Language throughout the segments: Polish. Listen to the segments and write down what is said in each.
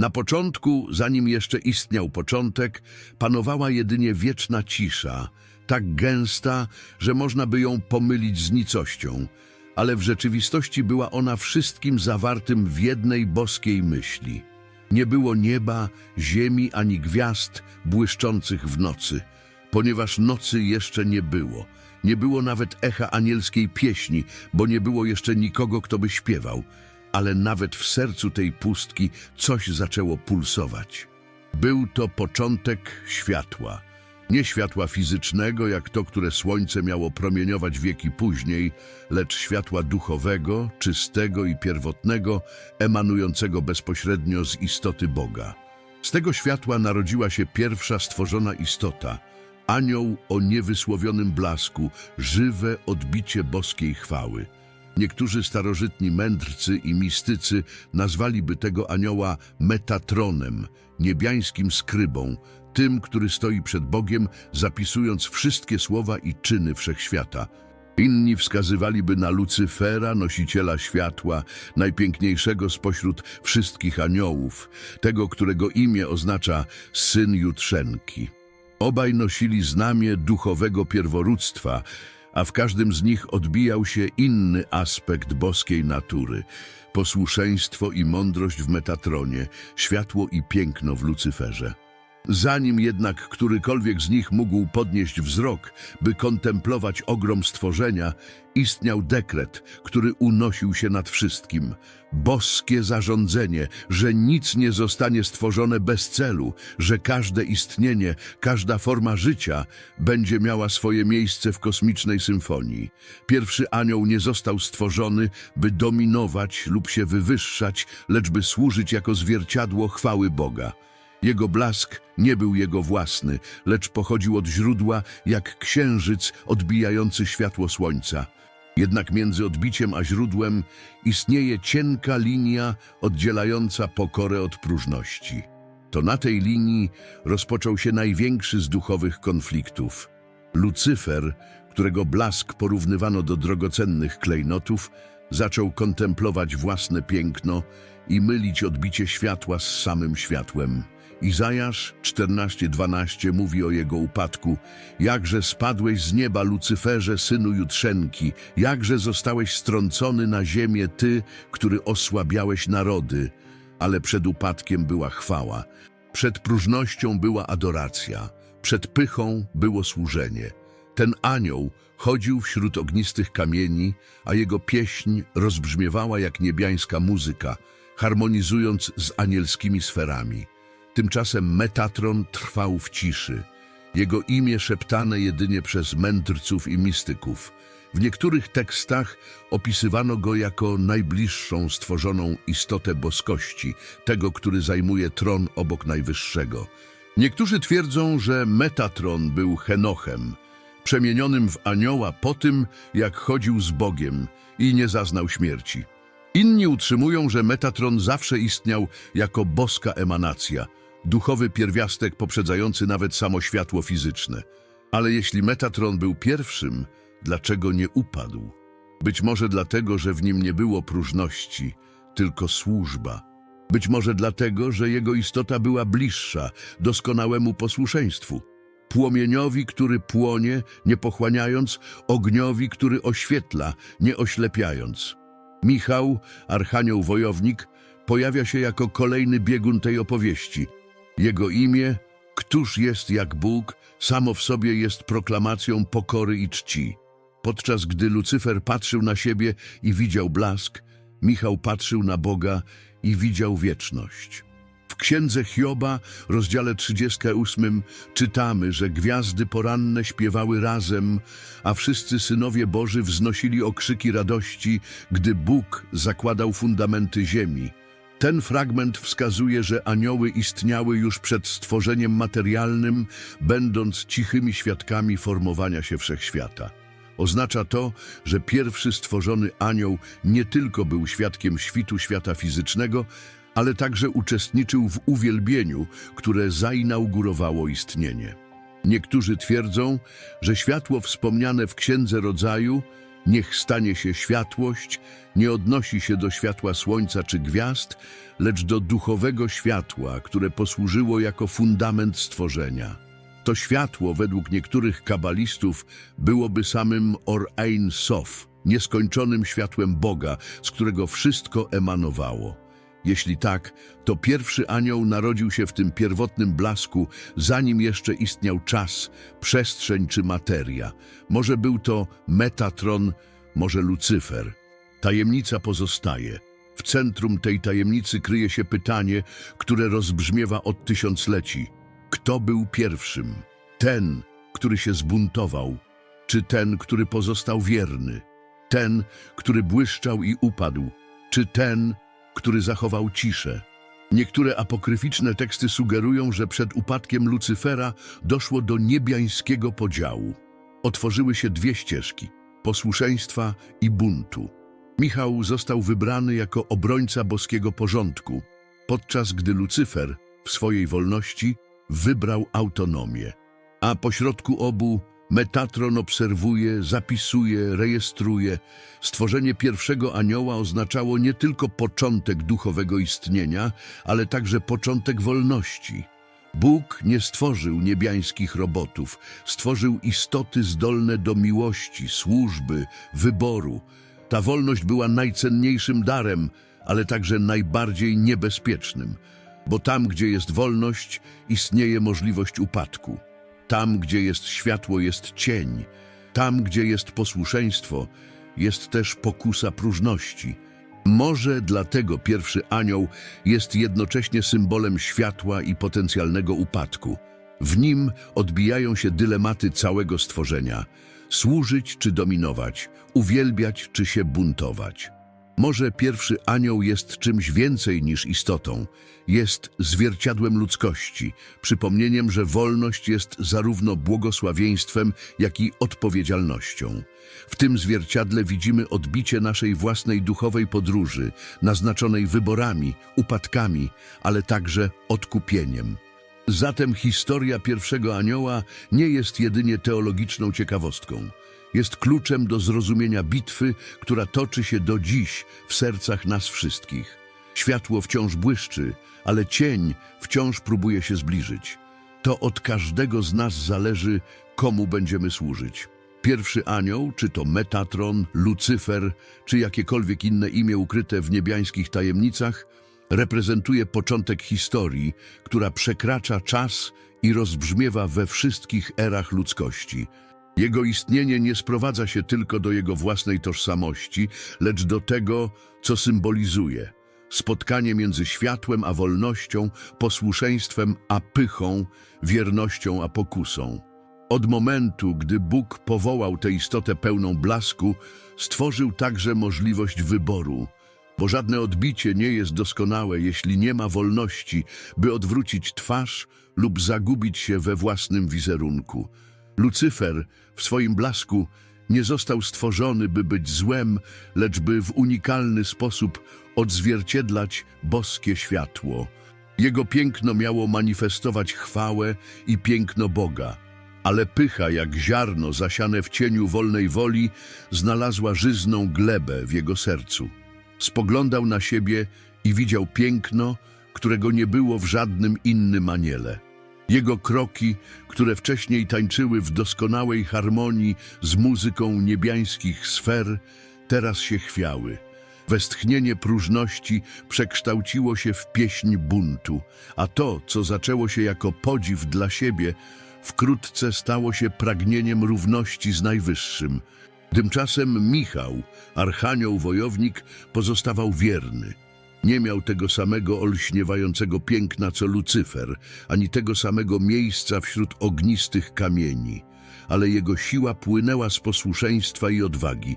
Na początku, zanim jeszcze istniał początek, panowała jedynie wieczna cisza, tak gęsta, że można by ją pomylić z nicością, ale w rzeczywistości była ona wszystkim zawartym w jednej boskiej myśli. Nie było nieba, ziemi ani gwiazd błyszczących w nocy, ponieważ nocy jeszcze nie było. Nie było nawet echa anielskiej pieśni, bo nie było jeszcze nikogo, kto by śpiewał. Ale nawet w sercu tej pustki coś zaczęło pulsować. Był to początek światła. Nie światła fizycznego, jak to, które słońce miało promieniować wieki później, lecz światła duchowego, czystego i pierwotnego, emanującego bezpośrednio z istoty Boga. Z tego światła narodziła się pierwsza stworzona istota, anioł o niewysłowionym blasku, żywe odbicie boskiej chwały. Niektórzy starożytni mędrcy i mistycy nazwaliby tego anioła Metatronem, niebiańskim skrybą, tym, który stoi przed Bogiem, zapisując wszystkie słowa i czyny wszechświata. Inni wskazywaliby na Lucyfera, nosiciela światła, najpiękniejszego spośród wszystkich aniołów, tego, którego imię oznacza syn Jutrzenki. Obaj nosili znamię duchowego pierworództwa, a w każdym z nich odbijał się inny aspekt boskiej natury. Posłuszeństwo i mądrość w Metatronie, światło i piękno w Lucyferze. Zanim jednak którykolwiek z nich mógł podnieść wzrok, by kontemplować ogrom stworzenia, istniał dekret, który unosił się nad wszystkim. Boskie zarządzenie, że nic nie zostanie stworzone bez celu, że każde istnienie, każda forma życia będzie miała swoje miejsce w kosmicznej symfonii. Pierwszy anioł nie został stworzony, by dominować lub się wywyższać, lecz by służyć jako zwierciadło chwały Boga. Jego blask nie był jego własny, lecz pochodził od źródła jak księżyc odbijający światło słońca. Jednak między odbiciem a źródłem istnieje cienka linia oddzielająca pokorę od próżności. To na tej linii rozpoczął się największy z duchowych konfliktów. Lucyfer, którego blask porównywano do drogocennych klejnotów, zaczął kontemplować własne piękno i mylić odbicie światła z samym światłem. Izajasz 14:12 mówi o jego upadku. Jakże spadłeś z nieba, Lucyferze, synu Jutrzenki, jakże zostałeś strącony na ziemię ty, który osłabiałeś narody. Ale przed upadkiem była chwała, przed próżnością była adoracja, przed pychą było służenie. Ten anioł chodził wśród ognistych kamieni, a jego pieśń rozbrzmiewała jak niebiańska muzyka, harmonizując z anielskimi sferami. Tymczasem Metatron trwał w ciszy. Jego imię szeptane jedynie przez mędrców i mistyków. W niektórych tekstach opisywano go jako najbliższą stworzoną istotę boskości, tego, który zajmuje tron obok Najwyższego. Niektórzy twierdzą, że Metatron był Henochem, przemienionym w anioła po tym, jak chodził z Bogiem i nie zaznał śmierci. Inni utrzymują, że Metatron zawsze istniał jako boska emanacja, duchowy pierwiastek poprzedzający nawet samo światło fizyczne. Ale jeśli Metatron był pierwszym, dlaczego nie upadł? Być może dlatego, że w nim nie było próżności, tylko służba. Być może dlatego, że jego istota była bliższa doskonałemu posłuszeństwu. Płomieniowi, który płonie, nie pochłaniając, ogniowi, który oświetla, nie oślepiając. Michał, archanioł wojownik, pojawia się jako kolejny biegun tej opowieści. Jego imię, Któż jest jak Bóg, samo w sobie jest proklamacją pokory i czci. Podczas gdy Lucyfer patrzył na siebie i widział blask, Michał patrzył na Boga i widział wieczność. W księdze Hioba, rozdziale 38, czytamy, że gwiazdy poranne śpiewały razem, a wszyscy synowie Boży wznosili okrzyki radości, gdy Bóg zakładał fundamenty ziemi. Ten fragment wskazuje, że anioły istniały już przed stworzeniem materialnym, będąc cichymi świadkami formowania się wszechświata. Oznacza to, że pierwszy stworzony anioł nie tylko był świadkiem świtu świata fizycznego, ale także uczestniczył w uwielbieniu, które zainaugurowało istnienie. Niektórzy twierdzą, że światło wspomniane w Księdze Rodzaju Niech stanie się światłość, nie odnosi się do światła słońca czy gwiazd, lecz do duchowego światła, które posłużyło jako fundament stworzenia. To światło, według niektórych kabalistów, byłoby samym Or Ein Sof, nieskończonym światłem Boga, z którego wszystko emanowało. Jeśli tak, to pierwszy anioł narodził się w tym pierwotnym blasku, zanim jeszcze istniał czas, przestrzeń czy materia. Może był to Metatron, może Lucyfer. Tajemnica pozostaje. W centrum tej tajemnicy kryje się pytanie, które rozbrzmiewa od tysiącleci. Kto był pierwszym? Ten, który się zbuntował, czy ten, który pozostał wierny? Ten, który błyszczał i upadł, czy ten, który zachował ciszę? Niektóre apokryficzne teksty sugerują, że przed upadkiem Lucyfera doszło do niebiańskiego podziału. Otworzyły się dwie ścieżki posłuszeństwa i buntu. Michał został wybrany jako obrońca boskiego porządku, podczas gdy Lucyfer w swojej wolności wybrał autonomię. A pośrodku obu Metatron obserwuje, zapisuje, rejestruje. Stworzenie pierwszego anioła oznaczało nie tylko początek duchowego istnienia, ale także początek wolności. Bóg nie stworzył niebiańskich robotów, stworzył istoty zdolne do miłości, służby, wyboru. Ta wolność była najcenniejszym darem, ale także najbardziej niebezpiecznym, bo tam, gdzie jest wolność, istnieje możliwość upadku. Tam, gdzie jest światło, jest cień. Tam, gdzie jest posłuszeństwo, jest też pokusa próżności. Może dlatego pierwszy anioł jest jednocześnie symbolem światła i potencjalnego upadku. W nim odbijają się dylematy całego stworzenia: służyć czy dominować, uwielbiać czy się buntować. Może pierwszy anioł jest czymś więcej niż istotą. Jest zwierciadłem ludzkości, przypomnieniem, że wolność jest zarówno błogosławieństwem, jak i odpowiedzialnością. W tym zwierciadle widzimy odbicie naszej własnej duchowej podróży, naznaczonej wyborami, upadkami, ale także odkupieniem. Zatem historia pierwszego anioła nie jest jedynie teologiczną ciekawostką. Jest kluczem do zrozumienia bitwy, która toczy się do dziś w sercach nas wszystkich. Światło wciąż błyszczy, ale cień wciąż próbuje się zbliżyć. To od każdego z nas zależy, komu będziemy służyć. Pierwszy anioł, czy to Metatron, Lucyfer, czy jakiekolwiek inne imię ukryte w niebiańskich tajemnicach, reprezentuje początek historii, która przekracza czas i rozbrzmiewa we wszystkich erach ludzkości. Jego istnienie nie sprowadza się tylko do jego własnej tożsamości, lecz do tego, co symbolizuje. Spotkanie między światłem a wolnością, posłuszeństwem a pychą, wiernością a pokusą. Od momentu, gdy Bóg powołał tę istotę pełną blasku, stworzył także możliwość wyboru, bo żadne odbicie nie jest doskonałe, jeśli nie ma wolności, by odwrócić twarz lub zagubić się we własnym wizerunku. Lucyfer w swoim blasku nie został stworzony, by być złem, lecz by w unikalny sposób odzwierciedlać boskie światło. Jego piękno miało manifestować chwałę i piękno Boga. Ale pycha, jak ziarno zasiane w cieniu wolnej woli, znalazła żyzną glebę w jego sercu. Spoglądał na siebie i widział piękno, którego nie było w żadnym innym aniele. Jego kroki, które wcześniej tańczyły w doskonałej harmonii z muzyką niebiańskich sfer, teraz się chwiały. Westchnienie próżności przekształciło się w pieśń buntu, a to, co zaczęło się jako podziw dla siebie, wkrótce stało się pragnieniem równości z Najwyższym. Tymczasem Michał, archanioł wojownik, pozostawał wierny. Nie miał tego samego olśniewającego piękna co Lucyfer, ani tego samego miejsca wśród ognistych kamieni, ale jego siła płynęła z posłuszeństwa i odwagi.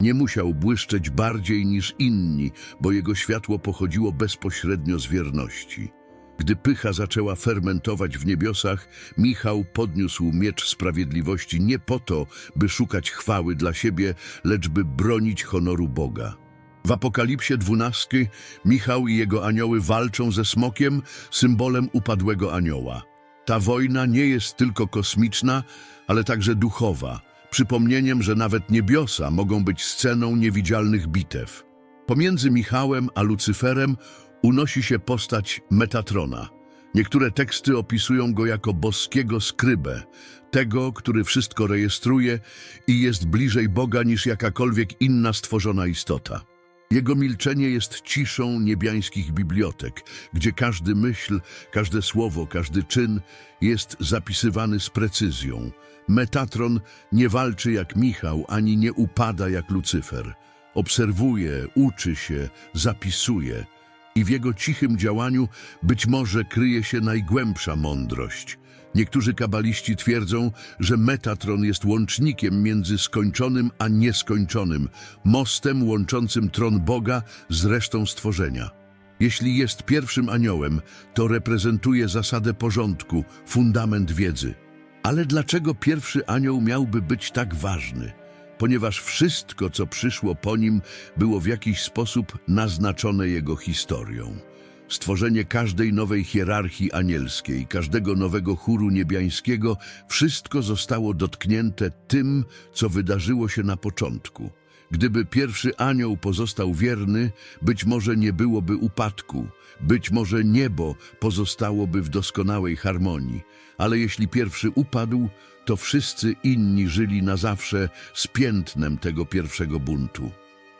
Nie musiał błyszczeć bardziej niż inni, bo jego światło pochodziło bezpośrednio z wierności. Gdy pycha zaczęła fermentować w niebiosach, Michał podniósł miecz sprawiedliwości nie po to, by szukać chwały dla siebie, lecz by bronić honoru Boga. W Apokalipsie 12 Michał i jego anioły walczą ze smokiem, symbolem upadłego anioła. Ta wojna nie jest tylko kosmiczna, ale także duchowa, przypomnieniem, że nawet niebiosa mogą być sceną niewidzialnych bitew. Pomiędzy Michałem a Lucyferem unosi się postać Metatrona. Niektóre teksty opisują go jako boskiego skrybę, tego, który wszystko rejestruje i jest bliżej Boga niż jakakolwiek inna stworzona istota. Jego milczenie jest ciszą niebiańskich bibliotek, gdzie każdy myśl, każde słowo, każdy czyn jest zapisywany z precyzją. Metatron nie walczy jak Michał, ani nie upada jak Lucyfer. Obserwuje, uczy się, zapisuje i w jego cichym działaniu być może kryje się najgłębsza mądrość. Niektórzy kabaliści twierdzą, że Metatron jest łącznikiem między skończonym a nieskończonym, mostem łączącym tron Boga z resztą stworzenia. Jeśli jest pierwszym aniołem, to reprezentuje zasadę porządku, fundament wiedzy. Ale dlaczego pierwszy anioł miałby być tak ważny? Ponieważ wszystko, co przyszło po nim, było w jakiś sposób naznaczone jego historią. Stworzenie każdej nowej hierarchii anielskiej, każdego nowego chóru niebiańskiego, wszystko zostało dotknięte tym, co wydarzyło się na początku. Gdyby pierwszy anioł pozostał wierny, być może nie byłoby upadku, być może niebo pozostałoby w doskonałej harmonii, ale jeśli pierwszy upadł, to wszyscy inni żyli na zawsze z piętnem tego pierwszego buntu.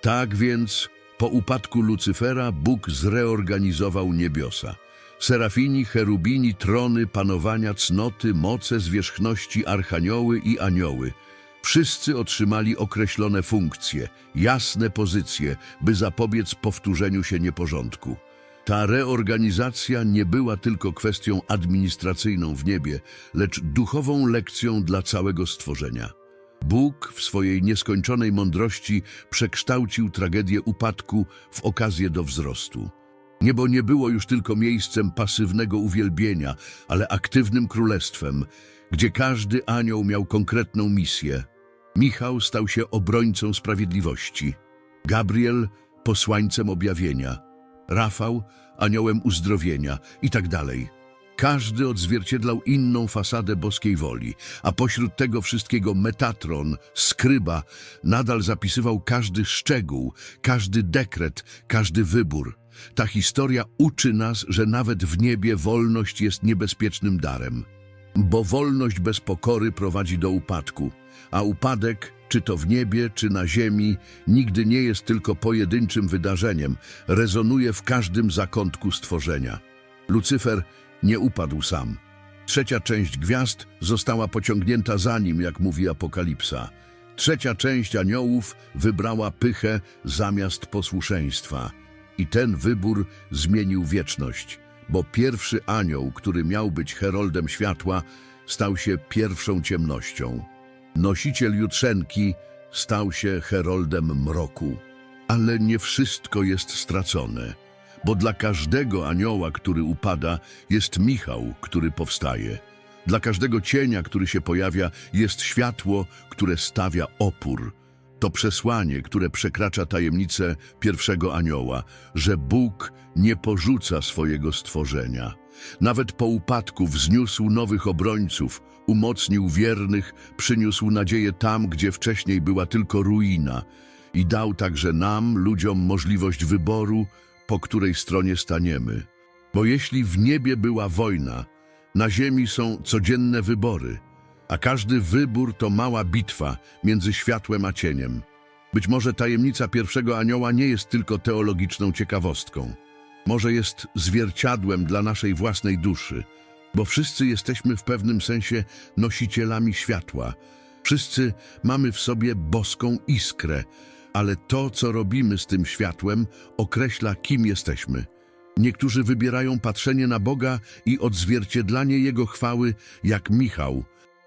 Tak więc, po upadku Lucyfera, Bóg zreorganizował niebiosa. Serafini, cherubini, trony, panowania, cnoty, moce, zwierzchności, archanioły i anioły. Wszyscy otrzymali określone funkcje, jasne pozycje, by zapobiec powtórzeniu się nieporządku. Ta reorganizacja nie była tylko kwestią administracyjną w niebie, lecz duchową lekcją dla całego stworzenia. Bóg w swojej nieskończonej mądrości przekształcił tragedię upadku w okazję do wzrostu. Niebo nie było już tylko miejscem pasywnego uwielbienia, ale aktywnym królestwem, gdzie każdy anioł miał konkretną misję. Michał stał się obrońcą sprawiedliwości, Gabriel posłańcem objawienia, Rafał aniołem uzdrowienia i tak dalej. Każdy odzwierciedlał inną fasadę boskiej woli, a pośród tego wszystkiego Metatron, skryba, nadal zapisywał każdy szczegół, każdy dekret, każdy wybór. Ta historia uczy nas, że nawet w niebie wolność jest niebezpiecznym darem. Bo wolność bez pokory prowadzi do upadku, a upadek, czy to w niebie, czy na ziemi, nigdy nie jest tylko pojedynczym wydarzeniem, rezonuje w każdym zakątku stworzenia. Lucyfer nie upadł sam. Trzecia część gwiazd została pociągnięta za nim, jak mówi Apokalipsa. Trzecia część aniołów wybrała pychę zamiast posłuszeństwa. I ten wybór zmienił wieczność, bo pierwszy anioł, który miał być heroldem światła, stał się pierwszą ciemnością. Nosiciel jutrzenki stał się heroldem mroku. Ale nie wszystko jest stracone, bo dla każdego anioła, który upada, jest Michał, który powstaje. Dla każdego cienia, który się pojawia, jest światło, które stawia opór. To przesłanie, które przekracza tajemnicę pierwszego anioła, że Bóg nie porzuca swojego stworzenia. Nawet po upadku wzniósł nowych obrońców, umocnił wiernych, przyniósł nadzieję tam, gdzie wcześniej była tylko ruina i dał także nam, ludziom, możliwość wyboru, po której stronie staniemy. Bo jeśli w niebie była wojna, na ziemi są codzienne wybory, a każdy wybór to mała bitwa między światłem a cieniem. Być może tajemnica pierwszego anioła nie jest tylko teologiczną ciekawostką. Może jest zwierciadłem dla naszej własnej duszy, bo wszyscy jesteśmy w pewnym sensie nosicielami światła. Wszyscy mamy w sobie boską iskrę, ale to, co robimy z tym światłem, określa, kim jesteśmy. Niektórzy wybierają patrzenie na Boga i odzwierciedlanie Jego chwały, jak Michał.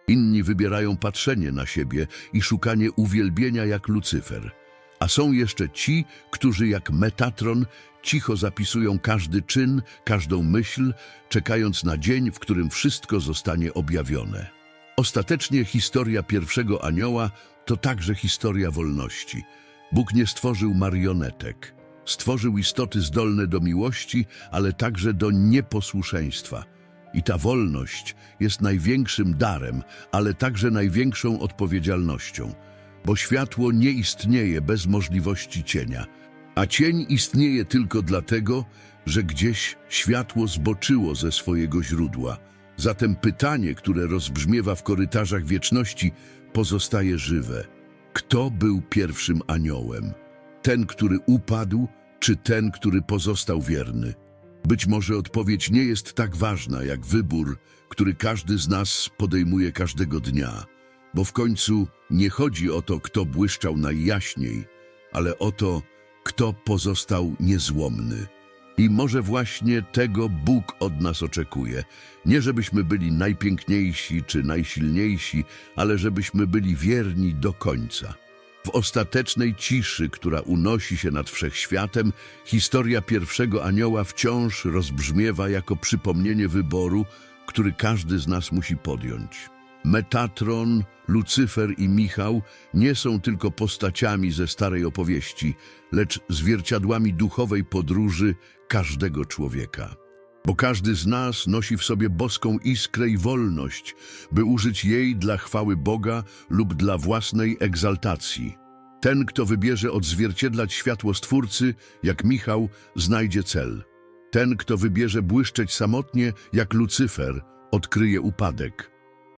Inni wybierają patrzenie na siebie i szukanie uwielbienia, jak Lucyfer. A są jeszcze ci, którzy jak Metatron cicho zapisują każdy czyn, każdą myśl, czekając na dzień, w którym wszystko zostanie objawione. Ostatecznie historia pierwszego anioła to także historia wolności. Bóg nie stworzył marionetek. Stworzył istoty zdolne do miłości, ale także do nieposłuszeństwa. I ta wolność jest największym darem, ale także największą odpowiedzialnością, bo światło nie istnieje bez możliwości cienia, a cień istnieje tylko dlatego, że gdzieś światło zboczyło ze swojego źródła. Zatem pytanie, które rozbrzmiewa w korytarzach wieczności, pozostaje żywe. Kto był pierwszym aniołem? Ten, który upadł, czy ten, który pozostał wierny? Być może odpowiedź nie jest tak ważna jak wybór, który każdy z nas podejmuje każdego dnia, bo w końcu nie chodzi o to, kto błyszczał najjaśniej, ale o to, kto pozostał niezłomny. I może właśnie tego Bóg od nas oczekuje. Nie żebyśmy byli najpiękniejsi czy najsilniejsi, ale żebyśmy byli wierni do końca. W ostatecznej ciszy, która unosi się nad wszechświatem, historia pierwszego anioła wciąż rozbrzmiewa jako przypomnienie wyboru, który każdy z nas musi podjąć. Metatron, Lucyfer i Michał nie są tylko postaciami ze starej opowieści, lecz zwierciadłami duchowej podróży każdego człowieka. Bo każdy z nas nosi w sobie boską iskrę i wolność, by użyć jej dla chwały Boga lub dla własnej egzaltacji. Ten, kto wybierze odzwierciedlać światło Stwórcy, jak Michał, znajdzie cel. Ten, kto wybierze błyszczeć samotnie, jak Lucyfer, odkryje upadek.